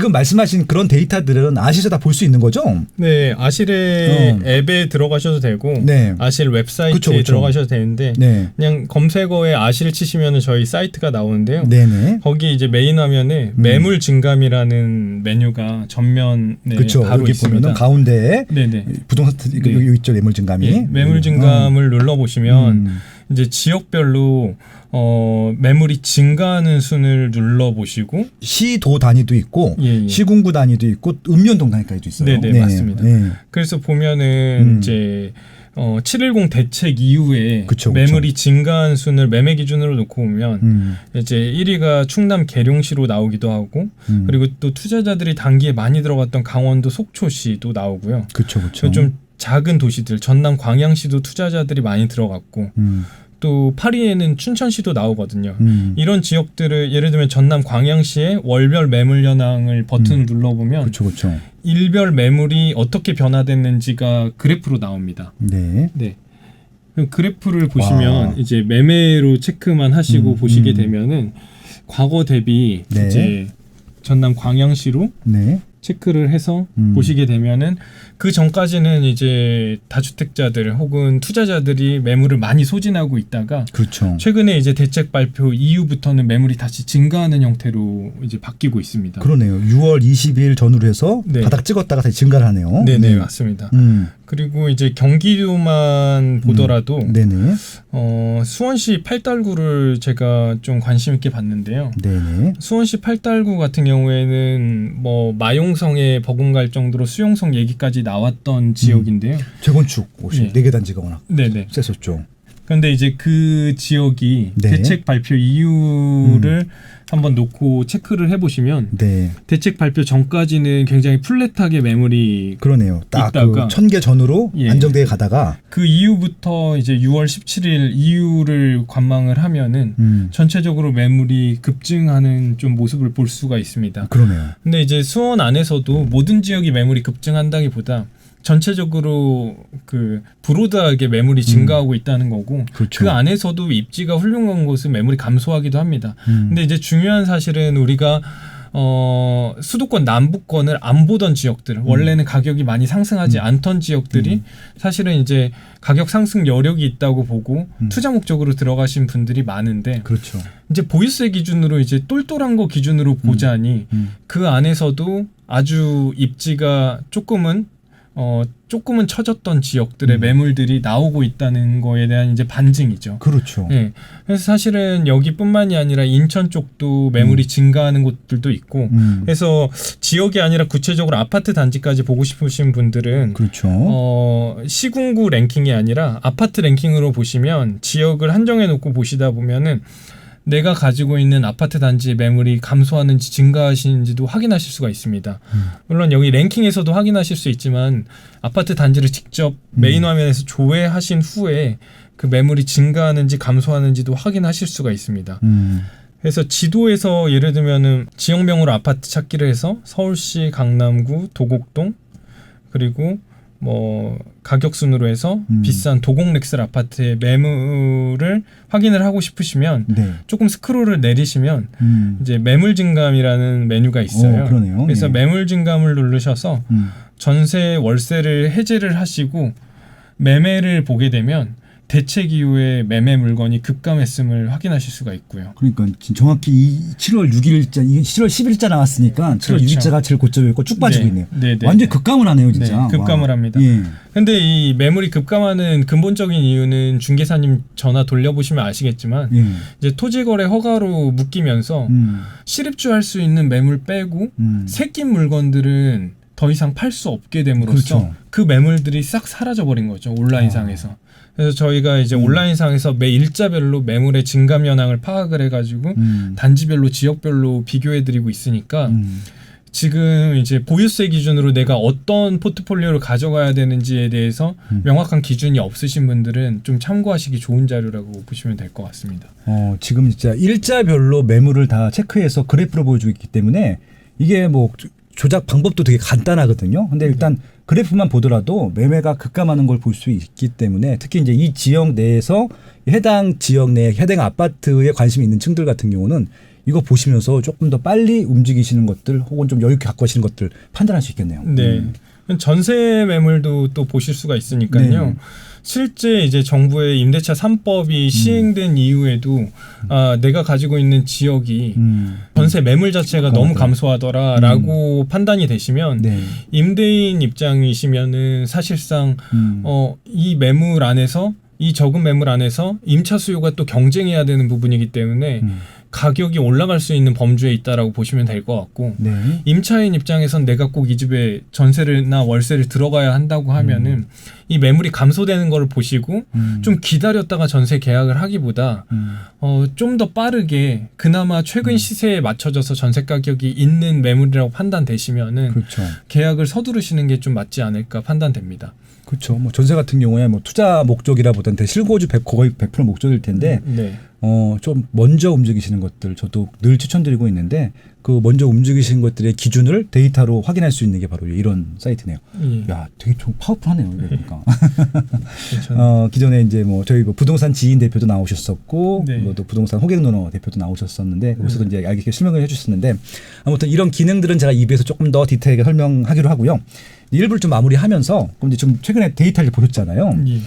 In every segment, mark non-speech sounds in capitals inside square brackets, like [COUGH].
지금 말씀하신 그런 데이터들은 아시에서 다 볼 수 있는 거죠? 네, 아실의 어. 앱에 들어가셔도 되고 네. 아실 웹사이트에 그쵸, 그쵸. 들어가셔도 되는데 네. 그냥 검색어에 아실 치시면은 저희 사이트가 나오는데요. 네네. 거기 이제 메인 화면에 음. 매물 증감이라는 메뉴가 전면에 그렇죠. 바로 여기 있습니다. 보면은 가운데에 네네. 부동산 네. 여기 있죠 매물 증감이. 예, 매물 증감을 눌러 보시면 음. 이제 지역별로 어 매물이 증가하는 순을 눌러 보시고 시도 단위도 있고 예, 예. 시군구 단위도 있고 읍면동 단위까지도 있어요. 네네, 맞습니다. 네. 그래서 보면은 음. 이제 어, 710 대책 이후에 그쵸, 그쵸. 매물이 증가한 순을 매매 기준으로 놓고 보면 음. 이제 1위가 충남 계룡시로 나오기도 하고 음. 그리고 또 투자자들이 단기에 많이 들어갔던 강원도 속초시도 나오고요. 그렇죠, 그렇죠. 좀 작은 도시들 전남 광양시도 투자자들이 많이 들어갔고 음. 또 파리에는 춘천시도 나오거든요. 음. 이런 지역들을 예를 들면 전남 광양시의 월별 매물 현황을 버튼을 눌러보면 그렇죠, 그렇죠. 일별 매물이 어떻게 변화됐는지가 그래프로 나옵니다. 네. 네. 그 그래프를 보시면 와. 이제 매매로 체크만 하시고 음, 보시게 음. 되면은 과거 대비 네. 이제 전남 광양시로 네. 체크를 해서 음. 보시게 되면은 그 전까지는 이제 다주택자들 혹은 투자자들이 매물을 많이 소진하고 있다가 그렇죠. 최근에 이제 대책 발표 이후부터는 매물이 다시 증가하는 형태로 이제 바뀌고 있습니다. 그러네요. 6월 20일 전후로 해서 네. 바닥 찍었다가 다시 증가를 하네요. 네네 맞습니다. 음. 그리고 이제 경기도만 보더라도 네네. 어, 수원시 팔달구를 제가 좀 관심 있게 봤는데요. 네네. 수원시 팔달구 같은 경우에는 뭐 마용성에 버금갈 정도로 수용성 얘기까지 나왔던 지역인데요. 재건축 옷이 네. 네개 단지가 워낙 네네. 셌었죠. 그런데 이제 그 지역이 네. 대책 발표 이유를 한번 놓고 체크를 해보시면 네. 대책 발표 전까지는 굉장히 플랫하게 매물이 그러네요. 딱 있다가- 그 천개 전후로 예. 안정되게 가다가 그 이후부터 이제 6월 17일 이후를 관망을 하면은 음. 전체적으로 매물이 급증하는 좀 모습을 볼 수가 있습니다. 그러네요. 근데 이제 수원 안에서도 모든 지역이 매물이 급증한다기보다 전체적으로 그 브로드하게 매물이 증가하고 있다는 거고 그렇죠. 그 안에서도 입지가 훌륭한 곳은 매물이 감소하기도 합니다. 음. 근데 이제 중요한 사실은 우리가 어 수도권 남부권을 안 보던 지역들 음. 원래는 가격이 많이 상승하지 않던 지역들이 사실은 이제 가격 상승 여력이 있다고 보고 음. 투자 목적으로 들어가신 분들이 많은데 그렇죠. 이제 보유세 기준으로 이제 똘똘한 거 기준으로 보자니 음. 그 안에서도 아주 입지가 조금은 어 조금은 처졌던 지역들의 음. 매물들이 나오고 있다는 거에 대한 이제 반증이죠. 그렇죠. 예. 그래서 사실은 여기뿐만이 아니라 인천 쪽도 매물이 증가하는 곳들도 있고 음. 그래서 지역이 아니라 구체적으로 아파트 단지까지 보고 싶으신 분들은 그렇죠. 어, 시군구 랭킹이 아니라 아파트 랭킹으로 보시면 지역을 한정해 놓고 보시다 보면은 내가 가지고 있는 아파트 단지의 매물이 감소하는지 증가하시는지도 확인하실 수가 있습니다. 음. 물론 여기 랭킹에서도 확인하실 수 있지만 아파트 단지를 직접 음. 메인 화면에서 조회하신 후에 그 매물이 증가하는지 감소하는지도 확인하실 수가 있습니다. 음. 그래서 지도에서 예를 들면은 지역명으로 아파트 찾기를 해서 서울시 강남구 도곡동 그리고 뭐 가격 순으로 해서 음. 비싼 도곡렉슬 아파트의 매물을 확인을 하고 싶으시면 네. 조금 스크롤을 내리시면 음. 이제 매물 증감이라는 메뉴가 있어요. 오, 그러네요. 그래서 예. 매물 증감을 누르셔서 음. 전세 월세를 해제를 하시고 매매를 보게 되면 대책 이후에 매매 물건이 급감했음을 확인하실 수가 있고요. 그러니까 지금 정확히 이 7월 6일자, 이게 7월 10일자 나왔으니까 7월 그렇죠. 6일자가 제일 고점이었고 쭉 빠지고 네. 있네요. 네, 네. 완전 히 급감을 하네요, 진짜. 네, 급감을 와. 합니다. 예. 근데 이 매물이 급감하는 근본적인 이유는 중개사님 전화 돌려보시면 아시겠지만 예. 이제 토지거래 허가로 묶이면서 음. 실입주 할 수 있는 매물 빼고 음. 새낀 물건들은 더 이상 팔 수 없게 됨으로써 그렇죠. 그 매물들이 싹 사라져 버린 거죠 온라인상에서. 그래서 저희가 이제 음. 온라인상에서 매 일자별로 매물의 증감 현황을 파악을 해가지고 음. 단지별로 지역별로 비교해드리고 있으니까 음. 지금 이제 보유세 기준으로 내가 어떤 포트폴리오를 가져가야 되는지에 대해서 음. 명확한 기준이 없으신 분들은 좀 참고하시기 좋은 자료라고 보시면 될 것 같습니다. 어, 지금 진짜 일자별로 매물을 다 체크해서 그래프로 보여주고 있기 때문에 이게 뭐 조- 조작 방법도 되게 간단하거든요. 근데 일단 그래프만 보더라도 매매가 급감하는 걸 볼 수 있기 때문에 특히 이제 이 지역 내에서 해당 지역 내 해당 아파트에 관심이 있는 층들 같은 경우는 이거 보시면서 조금 더 빨리 움직이시는 것들 혹은 좀 여유 있게 갖고 가시는 것들 판단할 수 있겠네요. 네. 음. 전세 매물도 또 보실 수가 있으니까요. 네. 실제 이제 정부의 임대차 3법이 시행된 이후에도 아, 내가 가지고 있는 지역이 음. 전세 매물 자체가 너무 그렇구나. 감소하더라라고 판단이 되시면 네. 임대인 입장이시면은 사실상 음. 어, 이 매물 안에서 이 적은 매물 안에서 임차 수요가 또 경쟁해야 되는 부분이기 때문에 음. 가격이 올라갈 수 있는 범주에 있다라고 보시면 될 것 같고 네. 임차인 입장에선 내가 꼭 이 집에 전세를나 월세를 들어가야 한다고 하면은 이 매물이 감소되는 걸 보시고 음. 좀 기다렸다가 전세 계약을 하기보다 음. 어, 좀 더 빠르게 그나마 최근 시세에 맞춰져서 전세 가격이 있는 매물이라고 판단되시면은 그렇죠. 계약을 서두르시는 게 좀 맞지 않을까 판단됩니다. 그렇죠. 뭐 전세 같은 경우에 뭐 투자 목적이라보다는 대실거주 100, 거의 100% 목적일 텐데 네. 어좀 먼저 움직이시는 것들 저도 늘 추천드리고 있는데 그 먼저 움직이시는 것들의 기준을 데이터로 확인할 수 있는 게 바로 이런 사이트네요. 예. 야, 되게 좀 파워풀하네요. 괜찮아요. [LAUGHS] 어, 기존에 이제 뭐 저희 뭐 부동산 지인 대표도 나오셨었고 네. 뭐또 부동산 호객노너 대표도 나오셨었는데 거기서도 네. 이제 알게 설명을 해주셨는데 아무튼 이런 기능들은 제가 입에서 조금 더 디테일하게 설명하기로 하고요. 일부를 좀 마무리하면서 그럼 이제 좀 최근에 데이터를 보셨잖아요. 예.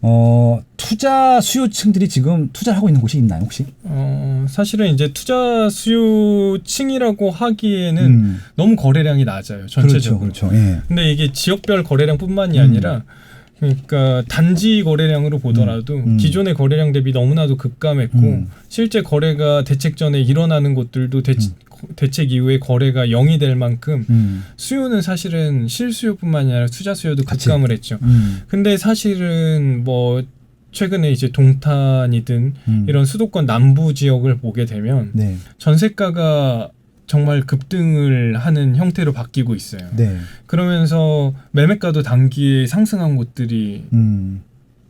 어 투자 수요층들이 지금 투자를 하고 있는 곳이 있나요 혹시? 어, 사실은 이제 투자 수요층이라고 하기에는 음, 너무 거래량이 낮아요. 그렇죠, 전체적으로. 그렇죠. 예. 근데 이게 지역별 거래량뿐만이 음. 아니라 그러니까 단지 거래량으로 보더라도 음. 기존의 거래량 대비 너무나도 급감했고 음. 실제 거래가 대책 전에 일어나는 곳들도 대, 대책 이후에 거래가 0이 될 만큼 음, 수요는 사실은 실수요뿐만 아니라 투자 수요도. 급감을 했죠. 음, 근데 사실은 뭐 최근에 이제 동탄이든 음. 이런 수도권 남부 지역을 보게 되면 네, 전세가가 정말 급등을 하는 형태로 바뀌고 있어요. 네, 그러면서 매매가도 단기에 상승한 곳들이 음,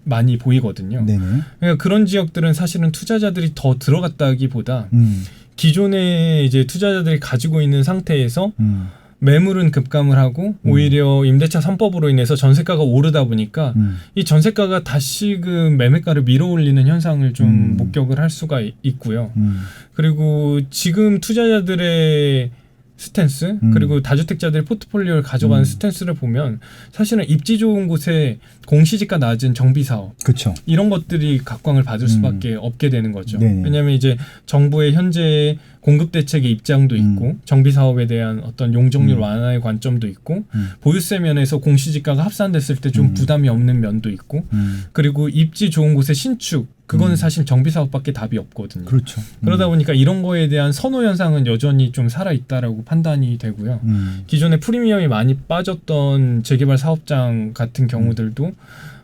많이 보이거든요. 네네, 그러니까 그런 지역들은 사실은 투자자들이 더 들어갔다기보다 음, 기존에 이제 투자자들이 가지고 있는 상태에서 음, 매물은 급감을 하고 오히려 임대차 3법으로 인해서 전세가가 오르다 보니까 음, 이 전세가가 다시금 매매가를 밀어올리는 현상을 좀 음. 목격을 할 수가 있- 있고요. 음, 그리고 지금 투자자들의 스탠스 음. 그리고 다주택자들의 포트폴리오를 가져가는 음. 스탠스를 보면 사실은 입지 좋은 곳에 공시지가 낮은 정비 사업 그렇죠. 이런 것들이 각광을 받을 음. 수밖에 없게 되는 거죠. 네네. 왜냐하면 이제 정부의 현재 공급 대책의 입장도 있고 음. 정비 사업에 대한 어떤 용적률 음. 완화의 관점도 있고 음, 보유세 면에서 공시지가가 합산됐을 때좀 음. 부담이 없는 면도 있고 음, 그리고 입지 좋은 곳의 신축 그거는 음. 사실 정비 사업밖에 답이 없거든요. 그렇죠. 그러다 음, 보니까 이런 거에 대한 선호 현상은 여전히 좀 살아 있다라고 판단이 되고요. 음, 기존에 프리미엄이 많이 빠졌던 재개발 사업장 같은 경우들도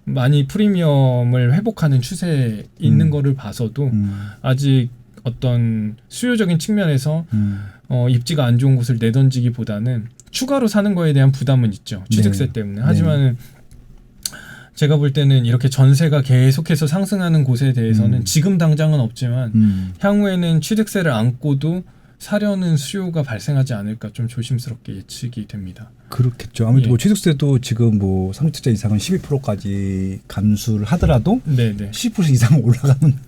많이 프리미엄을 회복하는 추세에 있는 음. 거를 봐서도 음, 아직 어떤 수요적인 측면에서 음, 어, 입지가 안 좋은 곳을 내던지기보다는 추가로 사는 거에 대한 부담은 있죠. 취득세 네. 때문에. 하지만 제가 볼 때는 이렇게 전세가 계속해서 상승하는 곳에 대해서는 음. 지금 당장은 없지만 음, 향후에는 취득세를 안고도 사려는 수요가 발생하지 않을까 좀 조심스럽게 예측이 됩니다. 그렇겠죠. 아무래도 예. 뭐 취득세도 지금 뭐 상주택자 이상은 12%까지 감수를 하더라도 네네. 10% 이상 올라가면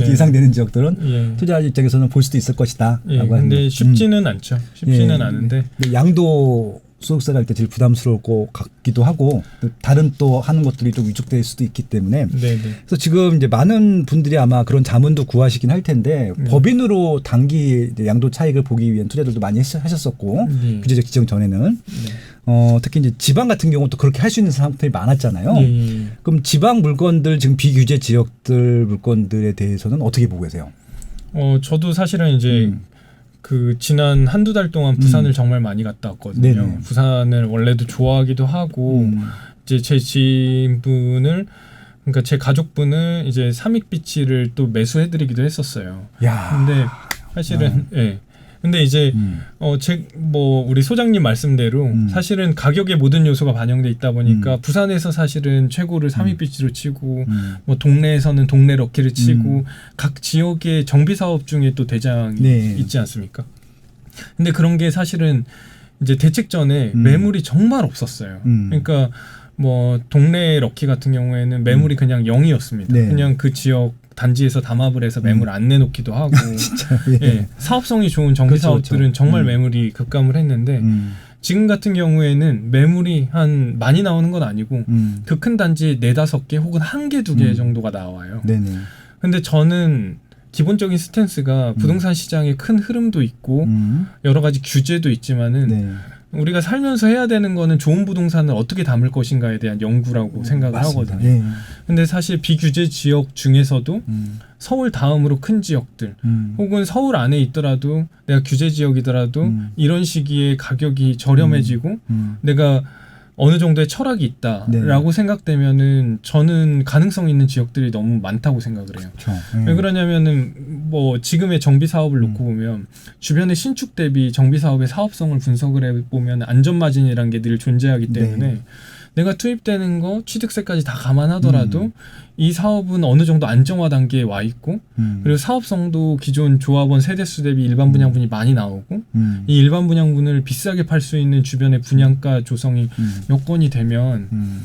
네. [LAUGHS] [LAUGHS] 예상되는 지역들은 예. 투자 입장에서는 볼 수도 있을 것이다. 예. 라고 하는 근데 거. 쉽지는 않죠. 쉽지는 예. 않은데. 양도 소득세가 일단 제일 부담스러울 것 같기도 하고 또 다른 또 하는 것들이 좀 위축될 수도 있기 때문에 네네. 그래서 지금 이제 많은 분들이 아마 그런 자문도 구하시긴 할 텐데 네. 법인으로 단기 양도 차익을 보기 위한 투자들도 많이 했- 하셨었고 네. 규제적 지정 전에는 네. 어 특히 이제 지방 같은 경우도 그렇게 할 수 있는 상태들이 많았잖아요. 예, 예. 그럼 지방 물건들 지금 비규제 지역들 물건들에 대해서는 어떻게 보고 계세요? 어 저도 사실은 이제 음. 그 지난 한두 달 동안 부산을 정말 많이 갔다 왔거든요. 네네. 부산을 원래도 좋아하기도 하고 음. 이제 제 지인분을 그러니까 제 가족분을 이제 삼익비치를 또 매수해드리기도 했었어요. 야. 근데 사실은 예. 근데 이제 음. 어, 제, 뭐, 우리 소장님 말씀대로 음. 사실은 가격의 모든 요소가 반영돼 있다 보니까 음. 부산에서 사실은 최고를 삼익비치로 치고 음. 뭐 동네에서는 동네 럭키를 치고 음. 각 지역의 정비 사업 중에 또 대장이 네. 있지 않습니까? 근데 그런 게 사실은 이제 대책 전에 음. 매물이 정말 없었어요. 음. 그러니까 뭐 동네 럭키 같은 경우에는 매물이 그냥 0이었습니다. 네. 그냥 그 지역 단지에서 담합을 해서 매물 안 내놓기도 하고 [LAUGHS] 진짜. 예. 예, 사업성이 좋은 정비 그렇죠, 사업들은 그렇죠. 정말 음. 매물이 급감을 했는데 음. 지금 같은 경우에는 매물이 한 많이 나오는 건 아니고 음. 그큰 단지 네다섯 개 혹은 한 개 두개 음. 정도가 나와요. 네네. 근데 저는 기본적인 스탠스가 부동산 시장에 큰 흐름도 있고 음. 여러 가지 규제도 있지만은 네. 우리가 살면서 해야 되는 거는 좋은 부동산을 어떻게 담을 것인가에 대한 연구라고 생각을 맞습니다. 하거든요. 예. 근데 사실 비규제 지역 중에서도 음. 서울 다음으로 큰 지역들 음. 혹은 서울 안에 있더라도 내가 규제 지역이더라도 음. 이런 시기에 가격이 저렴해지고 음. 내가 어느 정도의 철학이 있다라고 생각되면은 저는 가능성 있는 지역들이 너무 많다고 생각을 해요. 그렇죠. 왜 그러냐면은 뭐 지금의 정비 사업을 음. 놓고 보면 주변의 신축 대비 정비 사업의 사업성을 분석을 해 보면 안전 마진이라는 게늘 존재하기 네. 때문에 내가 투입되는 거 취득세까지 다 감안하더라도 음. 이 사업은 어느 정도 안정화 단계에 와 있고 음. 그리고 사업성도 기존 조합원 세대수 대비 일반 분양분이 많이 나오고 음. 이 일반 분양분을 비싸게 팔 수 있는 주변의 분양가 조성이 음. 여건이 되면 음.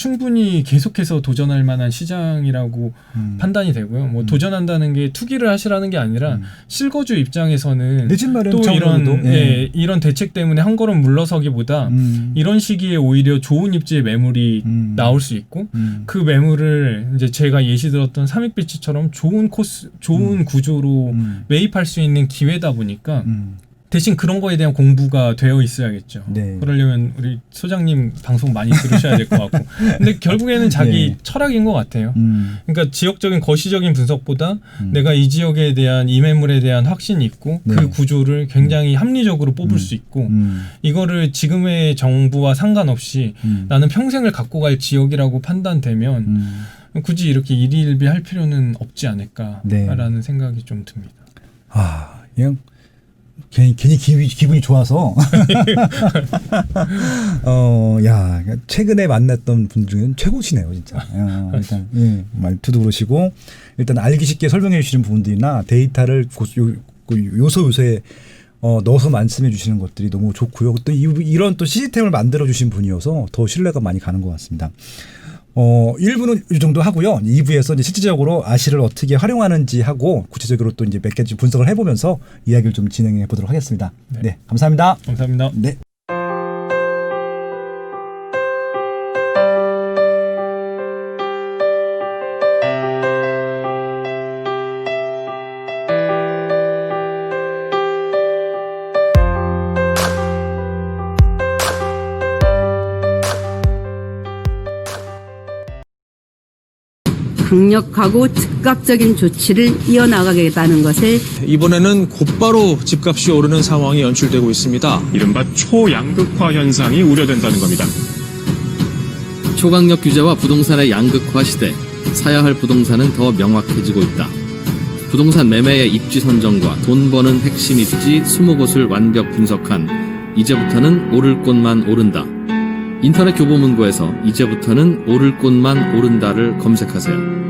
충분히 계속해서 도전할 만한 시장이라고 음. 판단이 되고요. 뭐 음. 도전한다는 게 투기를 하시라는 게 아니라 음. 실거주 입장에서는 또 이런 차원으로도, 예, 이런 대책 때문에 한 걸음 물러서기보다 음. 이런 시기에 오히려 좋은 입지의 매물이 음. 나올 수 있고 음. 그 매물을 이제 제가 예시 들었던 삼익비치처럼 좋은 코스, 좋은 구조로 음. 매입할 수 있는 기회다 보니까 음. 대신 그런 거에 대한 공부가 되어 있어야겠죠. 네. 그러려면 우리 소장님 방송 많이 들으셔야 될 것 같고. 근데 결국에는 자기 네. 철학인 것 같아요. 음. 그러니까 지역적인 거시적인 분석보다 음. 내가 이 지역에 대한 이 매물에 대한 확신이 있고 네. 그 구조를 굉장히 합리적으로 뽑을 음. 수 있고 음. 이거를 지금의 정부와 상관없이 음. 나는 평생을 갖고 갈 지역이라고 판단되면 음. 굳이 이렇게 일희일비 할 필요는 없지 않을까라는 네. 생각이 좀 듭니다. 아, 그냥 괜히 괜히 기분이, 기분 이 좋아서 [LAUGHS] 어, 야, 최근에 만났던 분 중엔 최고시네요, 진짜. 야, 일단 예, 말투도 그러시고 일단 알기 쉽게 설명해 주시는 부분들이나 데이터를 고- 요, 그 요소 요소에 어, 넣어서 말씀해 주시는 것들이 너무 좋고요. 또 이, 이런 또 시스템을 만들어 주신 분이어서 더 신뢰가 많이 가는 것 같습니다. 어, 1부는 이 정도 하고요. 2부에서 이제 실질적으로 아시를 어떻게 활용하는지 하고 구체적으로 또 이제 몇 개 분석을 해보면서 이야기를 좀 진행해 보도록 하겠습니다. 네. 네, 감사합니다. 감사합니다. 네. 강력하고 즉각적인 조치를 이어나가겠다는 것을 이번에는 곧바로 집값이 오르는 상황이 연출되고 있습니다. 이른바 초양극화 현상이 우려된다는 겁니다. 초강력 규제와 부동산의 양극화 시대, 사야 할 부동산은 더 명확해지고 있다. 부동산 매매의 입지 선정과 돈 버는 핵심 입지 20곳을 완벽 분석한 이제부터는 오를 곳만 오른다. 인터넷 교보문고에서 이제부터는 오를 곳만 오른다를 검색하세요.